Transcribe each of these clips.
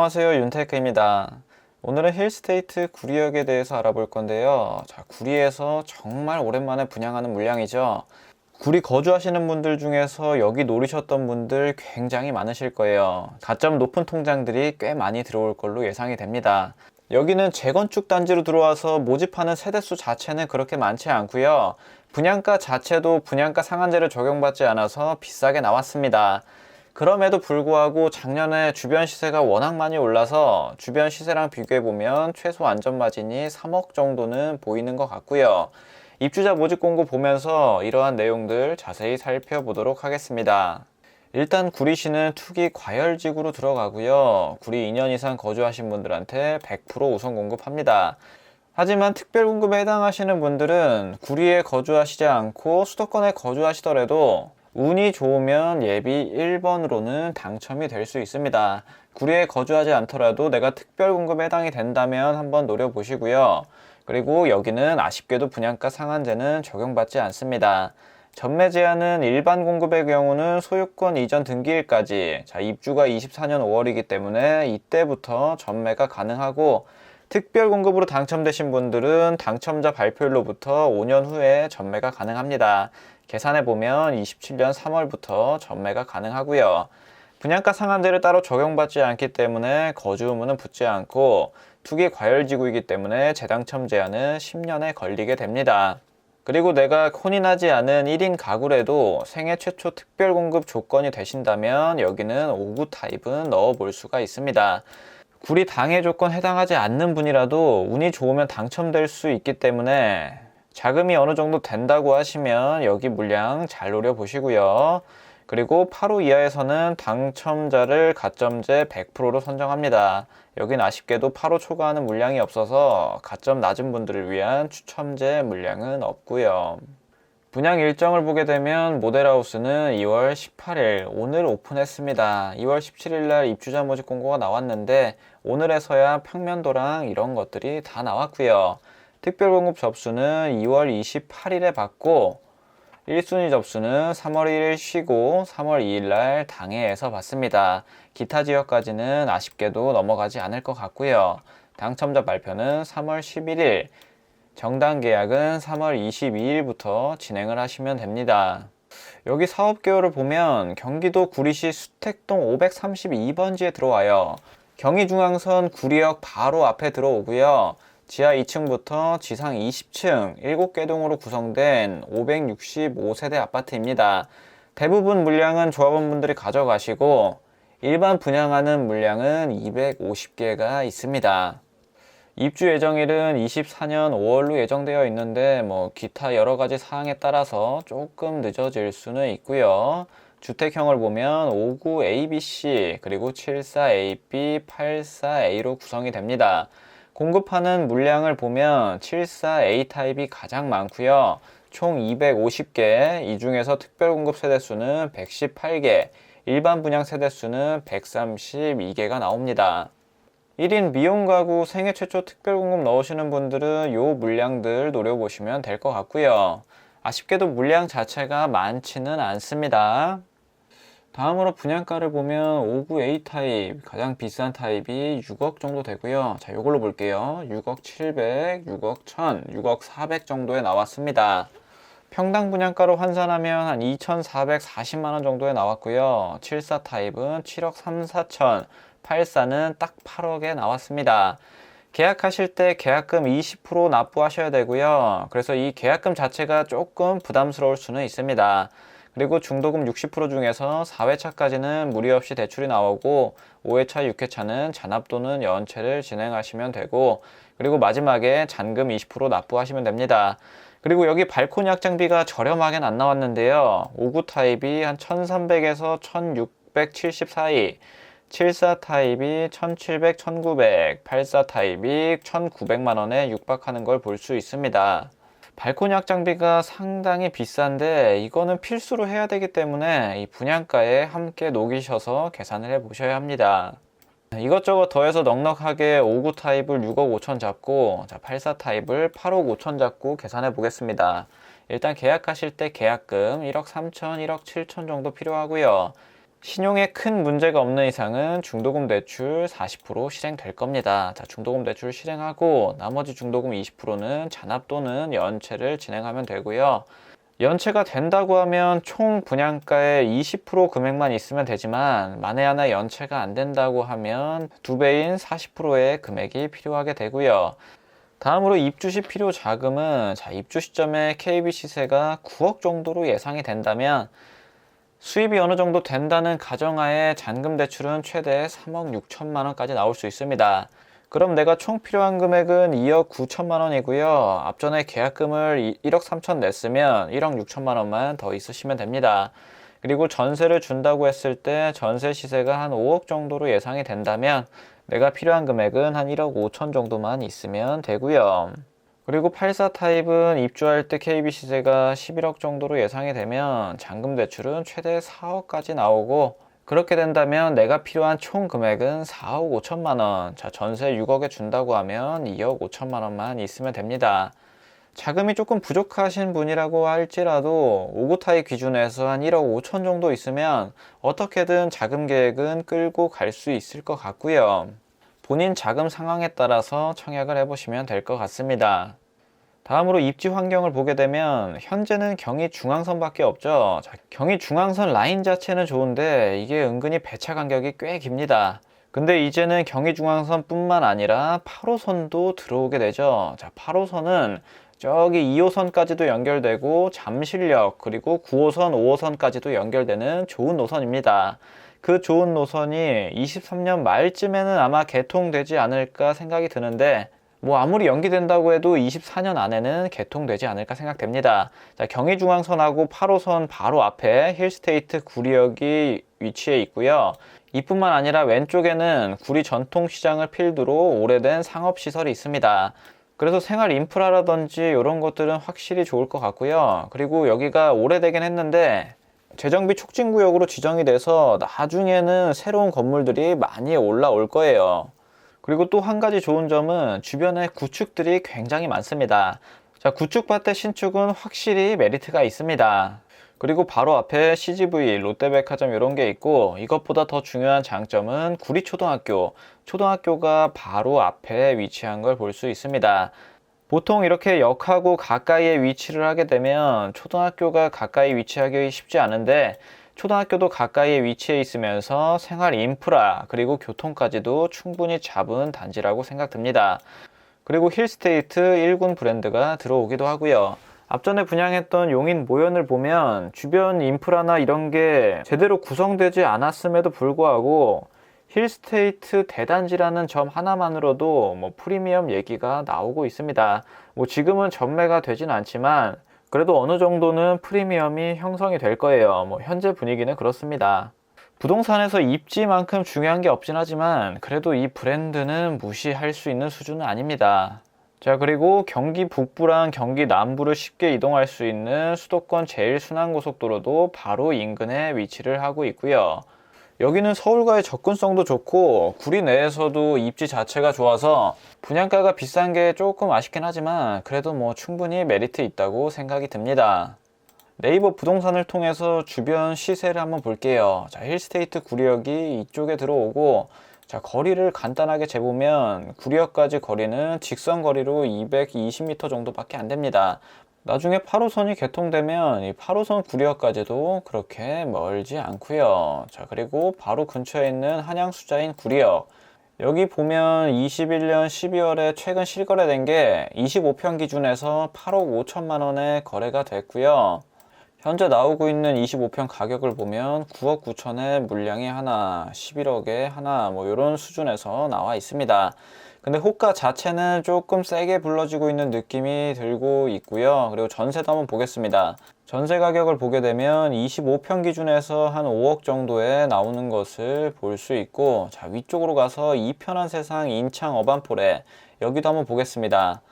안녕하세요 윤테크입니다. 오늘은 힐스테이트 구리역에 대해서 알아볼 건데요. 자 구리에서 정말 오랜만에 분양하는 물량이죠. 구리 거주하시는 분들 중에서 여기 노리셨던 분들 굉장히 많으실 거예요. 가점 높은 통장들이 꽤 많이 들어올 걸로 예상이 됩니다. 여기는 재건축 단지로 들어와서 모집하는 세대수 자체는 그렇게 많지 않고요. 분양가 자체도 분양가 상한제를 적용받지 않아서 비싸게 나왔습니다 그럼에도 불구하고 작년에 주변 시세가 워낙 많이 올라서 주변 시세랑 비교해보면 최소 안전 마진이 3억 정도는 보이는 것 같고요. 입주자 모집 공고 보면서 이러한 내용들 자세히 살펴보도록 하겠습니다. 일단 구리시는 투기 과열지구로 들어가고요. 구리 2년 이상 거주하신 분들한테 100% 우선 공급합니다. 하지만 특별 공급에 해당하시는 분들은 구리에 거주하시지 않고 수도권에 거주하시더라도 운이 좋으면 예비 1번으로는 당첨이 될 수 있습니다. 구리에 거주하지 않더라도 내가 특별 공급에 해당이 된다면 한번 노려보시고요. 그리고 여기는 아쉽게도 분양가 상한제는 적용받지 않습니다. 전매 제한은 일반 공급의 경우는 소유권 이전 등기일까지 자 입주가 24년 5월이기 때문에 이때부터 전매가 가능하고 특별 공급으로 당첨되신 분들은 당첨자 발표일로부터 5년 후에 전매가 가능합니다. 계산해 보면 27년 3월부터 전매가 가능하고요. 분양가 상한제를 따로 적용받지 않기 때문에 거주 의무는 붙지 않고 투기 과열 지구이기 때문에 재당첨 제한은 10년에 걸리게 됩니다. 그리고 내가 혼인하지 않은 1인 가구라도 생애 최초 특별 공급 조건이 되신다면 여기는 5구 타입은 넣어 볼 수가 있습니다. 구리 당해 조건 해당하지 않는 분이라도 운이 좋으면 당첨될 수 있기 때문에 자금이 어느 정도 된다고 하시면 여기 물량 잘 노려 보시고요. 그리고 8호 이하에서는 당첨자를 가점제 100%로 선정합니다. 여긴 아쉽게도 8호 초과하는 물량이 없어서 가점 낮은 분들을 위한 추첨제 물량은 없고요. 분양 일정을 보게 되면 모델하우스는 2월 18일 오늘 오픈했습니다. 2월 17일 날 입주자 모집 공고가 나왔는데 오늘에서야 평면도랑 이런 것들이 다 나왔고요. 특별 공급 접수는 2월 28일에 받고 1순위 접수는 3월 1일 쉬고 3월 2일 날 당해에서 받습니다. 기타 지역까지는 아쉽게도 넘어가지 않을 것 같고요. 당첨자 발표는 3월 11일, 정당 계약은 3월 22일부터 진행을 하시면 됩니다. 여기 사업 개요를 보면 경기도 구리시 수택동 532번지에 들어와요. 경의중앙선 구리역 바로 앞에 들어오고요. 지하 2층부터 지상 20층 7개 동으로 구성된 565세대 아파트입니다. 대부분 물량은 조합원분들이 가져가시고 일반 분양하는 물량은 250개가 있습니다. 입주 예정일은 24년 5월로 예정되어 있는데 뭐 기타 여러 가지 사항에 따라서 조금 늦어질 수는 있고요. 주택형을 보면 59 ABC 그리고 74 AB, 84 A로 구성이 됩니다. 공급하는 물량을 보면 74 A 타입이 가장 많고요. 총 250개, 이 중에서 특별 공급 세대 수는 118개, 일반 분양 세대 수는 132개가 나옵니다. 1인 미용 가구 생애 최초 특별 공급 넣으시는 분들은 요 물량들 노려보시면 될 것 같고요. 아쉽게도 물량 자체가 많지는 않습니다. 다음으로 분양가를 보면 59 A 타입 가장 비싼 타입이 6억 정도 되고요. 자, 이걸로 볼게요. 6억 700, 6억 1000, 6억 400 정도에 나왔습니다. 평당 분양가로 환산하면 한 2,440만 원 정도에 나왔고요. 74 타입은 7억 3, 4천, 84는 딱 8억에 나왔습니다. 계약하실 때 계약금 20% 납부하셔야 되고요. 그래서 이 계약금 자체가 조금 부담스러울 수는 있습니다. 그리고 중도금 60% 중에서 4회차까지는 무리 없이 대출이 나오고 5회차, 6회차는 잔압 또는 연체를 진행하시면 되고 그리고 마지막에 잔금 20% 납부하시면 됩니다. 그리고 여기 발코니 확장비가 저렴하게는 안 나왔는데요. 59 타입이 한 1300에서 1670 사이 74 타입이 1700, 1900, 84 타입이 1900만 원에 육박하는 걸 볼 수 있습니다. 발코니 확장비가 상당히 비싼데 이거는 필수로 해야 되기 때문에 이 분양가에 함께 녹이셔서 계산을 해 보셔야 합니다. 이것저것 더해서 넉넉하게 59 타입을 6억 5천 잡고 자, 84 타입을 8억 5천 잡고 계산해 보겠습니다. 일단 계약하실 때 계약금 1억 3천, 1억 7천 정도 필요하고요. 신용에 큰 문제가 없는 이상은 중도금 대출 40% 실행될 겁니다. 자, 중도금 대출 실행하고 나머지 중도금 20%는 잔압 또는 연체를 진행하면 되고요. 연체가 된다고 하면 총 분양가의 20% 금액만 있으면 되지만 만에 하나 연체가 안 된다고 하면 두 배인 40%의 금액이 필요하게 되고요. 다음으로 입주 시 필요 자금은 자, 입주 시점에 KB 시세가 9억 정도로 예상이 된다면 수입이 어느 정도 된다는 가정하에 잔금 대출은 최대 3억 6천만 원까지 나올 수 있습니다. 그럼 내가 총 필요한 금액은 2억 9천만 원이고요. 앞전에 계약금을 1억 3천 냈으면 1억 6천만 원만 더 있으시면 됩니다. 그리고 전세를 준다고 했을 때 전세 시세가 한 5억 정도로 예상이 된다면 내가 필요한 금액은 한 1억 5천 정도만 있으면 되고요. 그리고 84 타입은 입주할 때 KB 시세가 11억 정도로 예상이 되면 잔금 대출은 최대 4억까지 나오고 그렇게 된다면 내가 필요한 총 금액은 4억 5천만 원. 자, 전세 6억에 준다고 하면 2억 5천만 원만 있으면 됩니다. 자금이 조금 부족하신 분이라고 할지라도 5구 타입 기준에서 한 1억 5천 정도 있으면 어떻게든 자금 계획은 끌고 갈 수 있을 것 같고요. 본인 자금 상황에 따라서 청약을 해보시면 될 것 같습니다. 다음으로 입지 환경을 보게 되면 현재는 경의 중앙선밖에 없죠. 자, 경의 중앙선 라인 자체는 좋은데 이게 은근히 배차 간격이 꽤 깁니다. 근데 이제는 경의 중앙선뿐만 아니라 8호선도 들어오게 되죠. 자, 8호선은 저기 2호선까지도 연결되고 잠실역 그리고 9호선, 5호선까지도 연결되는 좋은 노선입니다. 그 좋은 노선이 23년 말쯤에는 아마 개통되지 않을까 생각이 드는데 뭐 아무리 연기된다고 해도 24년 안에는 개통되지 않을까 생각됩니다. 자, 경의중앙선하고 8호선 바로 앞에 힐스테이트 구리역이 위치해 있고요. 이뿐만 아니라 왼쪽에는 구리 전통시장을 필두로 오래된 상업시설이 있습니다. 그래서 생활 인프라라든지 이런 것들은 확실히 좋을 것 같고요. 그리고 여기가 오래되긴 했는데 재정비 촉진구역으로 지정이 돼서 나중에는 새로운 건물들이 많이 올라올 거예요. 그리고 또 한 가지 좋은 점은 주변에 구축들이 굉장히 많습니다. 자, 구축밭의 신축은 확실히 메리트가 있습니다. 그리고 바로 앞에 CGV, 롯데백화점 이런 게 있고 이것보다 더 중요한 장점은 구리초등학교, 초등학교가 바로 앞에 위치한 걸 볼 수 있습니다. 보통 이렇게 역하고 가까이에 위치를 하게 되면 초등학교가 가까이 위치하기 쉽지 않은데 초등학교도 가까이에 위치해 있으면서 생활 인프라 그리고 교통까지도 충분히 잡은 단지라고 생각됩니다. 그리고 힐스테이트 1군 브랜드가 들어오기도 하고요. 앞전에 분양했던 용인 모연을 보면 주변 인프라나 이런 게 제대로 구성되지 않았음에도 불구하고 힐스테이트 대단지라는 점 하나만으로도 뭐 프리미엄 얘기가 나오고 있습니다. 뭐 지금은 전매가 되진 않지만 그래도 어느 정도는 프리미엄이 형성이 될 거예요. 뭐 현재 분위기는 그렇습니다. 부동산에서 입지만큼 중요한 게 없진 하지만 그래도 이 브랜드는 무시할 수 있는 수준은 아닙니다. 자, 그리고 경기 북부랑 경기 남부를 쉽게 이동할 수 있는 수도권 제일 순환고속도로도 바로 인근에 위치를 하고 있고요. 여기는 서울과의 접근성도 좋고 구리 내에서도 입지 자체가 좋아서 분양가가 비싼 게 조금 아쉽긴 하지만 그래도 뭐 충분히 메리트 있다고 생각이 듭니다. 네이버 부동산을 통해서 주변 시세를 한번 볼게요. 자, 힐스테이트 구리역이 이쪽에 들어오고 자, 거리를 간단하게 재보면 구리역까지 거리는 직선 거리로 220m 정도밖에 안 됩니다. 나중에 8호선이 개통되면 이 8호선 구리역까지도 그렇게 멀지 않고요. 자, 그리고 바로 근처에 있는 한양 수자인 구리역. 여기 보면 21년 12월에 최근 실거래된 게 25평 기준에서 8억 5천만 원에 거래가 됐고요. 현재 나오고 있는 25평 가격을 보면 9억 9천에 물량이 하나, 11억에 하나, 뭐 이런 수준에서 나와 있습니다. 근데 호가 자체는 조금 세게 불러지고 있는 느낌이 들고 있고요. 그리고 전세도 한번 보겠습니다. 전세 가격을 보게 되면 25평 기준에서 한 5억 정도에 나오는 것을 볼 수 있고 자 위쪽으로 가서 이 편한 세상 인창 어반폴에 여기도 한번 보겠습니다.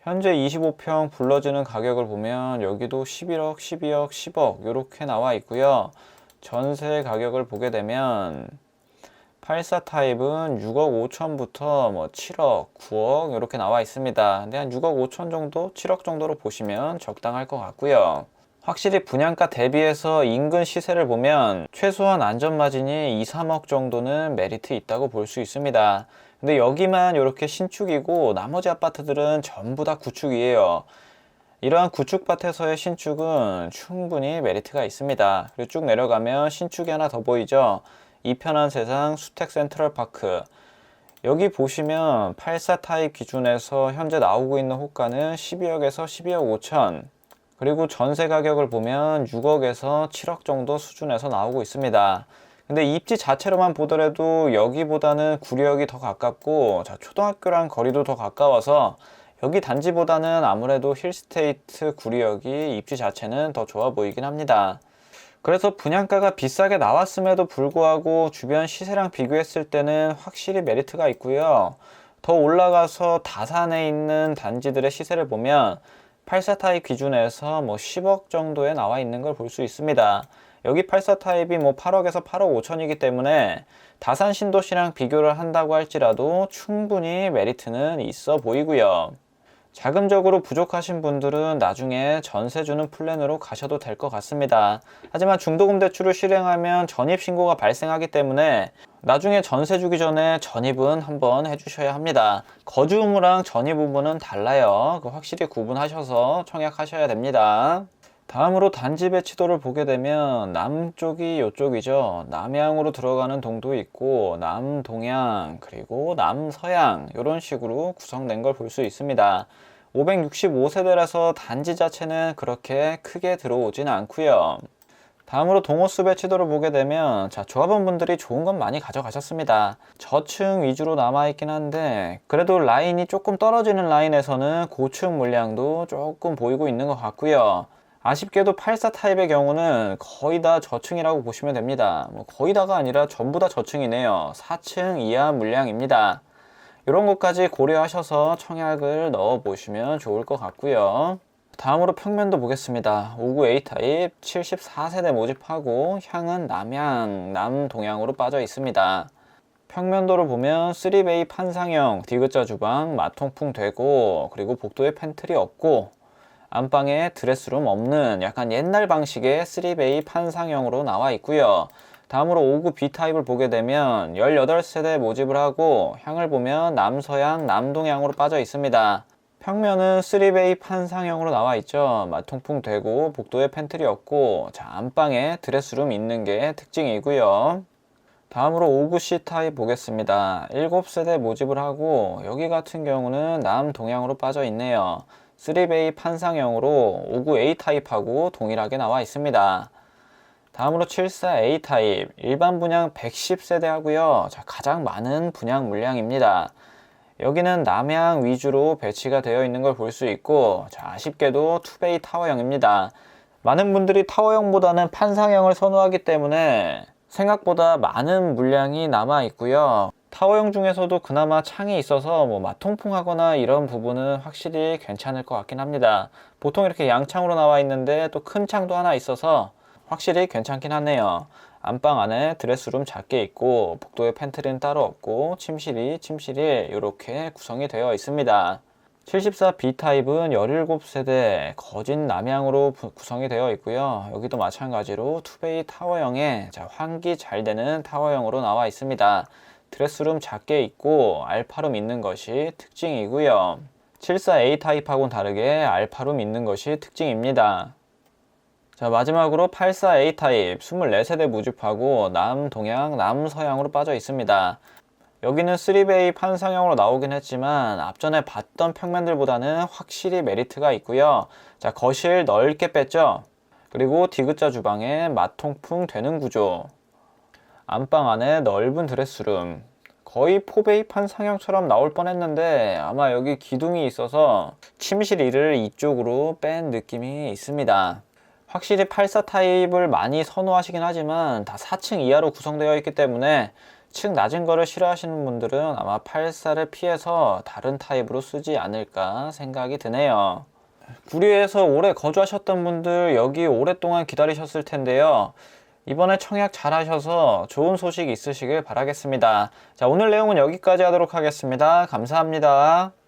현재 25평 불러지는 가격을 보면 여기도 11억, 12억, 10억 이렇게 나와 있고요. 전세 가격을 보게 되면 84 타입은 6억 5천부터 뭐 7억, 9억 이렇게 나와 있습니다. 근데 한 6억 5천 정도, 7억 정도로 보시면 적당할 것 같고요. 확실히 분양가 대비해서 인근 시세를 보면 최소한 안전마진이 2, 3억 정도는 메리트 있다고 볼 수 있습니다. 근데 여기만 이렇게 신축이고 나머지 아파트들은 전부 다 구축이에요. 이러한 구축밭에서의 신축은 충분히 메리트가 있습니다. 그리고 쭉 내려가면 신축이 하나 더 보이죠? 이 편한 세상 수택 센트럴파크. 여기 보시면 84 타입 기준에서 현재 나오고 있는 호가는 12억에서 12억 5천. 그리고 전세 가격을 보면 6억에서 7억 정도 수준에서 나오고 있습니다. 근데 입지 자체로만 보더라도 여기보다는 구리역이 더 가깝고 자, 초등학교랑 거리도 더 가까워서 여기 단지보다는 아무래도 힐스테이트 구리역이 입지 자체는 더 좋아 보이긴 합니다. 그래서 분양가가 비싸게 나왔음에도 불구하고 주변 시세랑 비교했을 때는 확실히 메리트가 있고요. 더 올라가서 다산에 있는 단지들의 시세를 보면 84 타입 기준에서 뭐 10억 정도에 나와 있는 걸 볼 수 있습니다. 여기 84 타입이 뭐 8억에서 8억 5천이기 때문에 다산 신도시랑 비교를 한다고 할지라도 충분히 메리트는 있어 보이고요. 자금적으로 부족하신 분들은 나중에 전세 주는 플랜으로 가셔도 될 것 같습니다. 하지만 중도금 대출을 실행하면 전입 신고가 발생하기 때문에 나중에 전세 주기 전에 전입은 한번 해주셔야 합니다. 거주 의무랑 전입 의무는 달라요. 그 확실히 구분하셔서 청약하셔야 됩니다. 다음으로 단지 배치도를 보게 되면 남쪽이 이쪽이죠. 남향으로 들어가는 동도 있고 남동향 그리고 남서향 이런 식으로 구성된 걸 볼 수 있습니다. 565세대라서 단지 자체는 그렇게 크게 들어오진 않고요. 다음으로 동호수 배치도를 보게 되면 자 조합원분들이 좋은 건 많이 가져가셨습니다. 저층 위주로 남아있긴 한데 그래도 라인이 조금 떨어지는 라인에서는 고층 물량도 조금 보이고 있는 것 같고요. 아쉽게도 84 타입의 경우는 거의 다 저층이라고 보시면 됩니다. 뭐 거의 다가 아니라 전부 다 저층이네요. 4층 이하 물량입니다. 이런 것까지 고려하셔서 청약을 넣어 보시면 좋을 것 같고요. 다음으로 평면도 보겠습니다. 59 A타입 74세대 모집하고 향은 남향, 남동향으로 빠져 있습니다. 평면도를 보면 3베이 판상형, 디귿자 주방, 마통풍 되고 그리고 복도에 팬트리 없고 안방에 드레스룸 없는 약간 옛날 방식의 3베이 판상형으로 나와 있고요. 다음으로 59 B타입을 보게 되면 18세대 모집을 하고 향을 보면 남서향, 남동향으로 빠져 있습니다. 평면은 3베이 판상형으로 나와 있죠. 마통풍 되고 복도에 팬트리 없고 자 안방에 드레스룸 있는 게 특징이고요. 다음으로 59C 타입 보겠습니다. 7세대 모집을 하고 여기 같은 경우는 남동향으로 빠져 있네요. 3베이 판상형으로 59A 타입하고 동일하게 나와 있습니다. 다음으로 74A 타입 일반 분양 110세대 하고요. 자, 가장 많은 분양 물량입니다. 여기는 남향 위주로 배치가 되어 있는 걸 볼 수 있고 자, 아쉽게도 투베이 타워형입니다. 많은 분들이 타워형보다는 판상형을 선호하기 때문에 생각보다 많은 물량이 남아 있고요. 타워형 중에서도 그나마 창이 있어서 뭐 마통풍하거나 이런 부분은 확실히 괜찮을 것 같긴 합니다. 보통 이렇게 양창으로 나와 있는데 또 큰 창도 하나 있어서 확실히 괜찮긴 하네요. 안방 안에 드레스룸 작게 있고 복도에 팬트리는 따로 없고 침실이 침실이 이렇게 구성이 되어 있습니다. 74 B타입은 17세대 거진 남향으로 구성이 되어 있고요. 여기도 마찬가지로 투베이 타워형에 환기 잘 되는 타워형으로 나와 있습니다. 드레스룸 작게 있고 알파룸 있는 것이 특징이고요. 74A 타입하고는 다르게 알파룸 있는 것이 특징입니다. 자 마지막으로 84A 타입 24세대 모집하고 남동향, 남서향으로 빠져 있습니다. 여기는 3베이 판상형으로 나오긴 했지만 앞전에 봤던 평면들보다는 확실히 메리트가 있고요. 자 거실 넓게 뺐죠. 그리고 디귿자 주방에 마통풍 되는 구조. 안방 안에 넓은 드레스룸. 거의 포베이 판 상형처럼 나올 뻔했는데 아마 여기 기둥이 있어서 침실 이를 이쪽으로 뺀 느낌이 있습니다. 확실히 84 타입을 많이 선호하시긴 하지만 다 4층 이하로 구성되어 있기 때문에 층 낮은 거를 싫어하시는 분들은 아마 84를 피해서 다른 타입으로 쓰지 않을까 생각이 드네요. 구리에서 오래 거주하셨던 분들 여기 오랫동안 기다리셨을 텐데요. 이번에 청약 잘 하셔서 좋은 소식 있으시길 바라겠습니다. 자, 오늘 내용은 여기까지 하도록 하겠습니다. 감사합니다.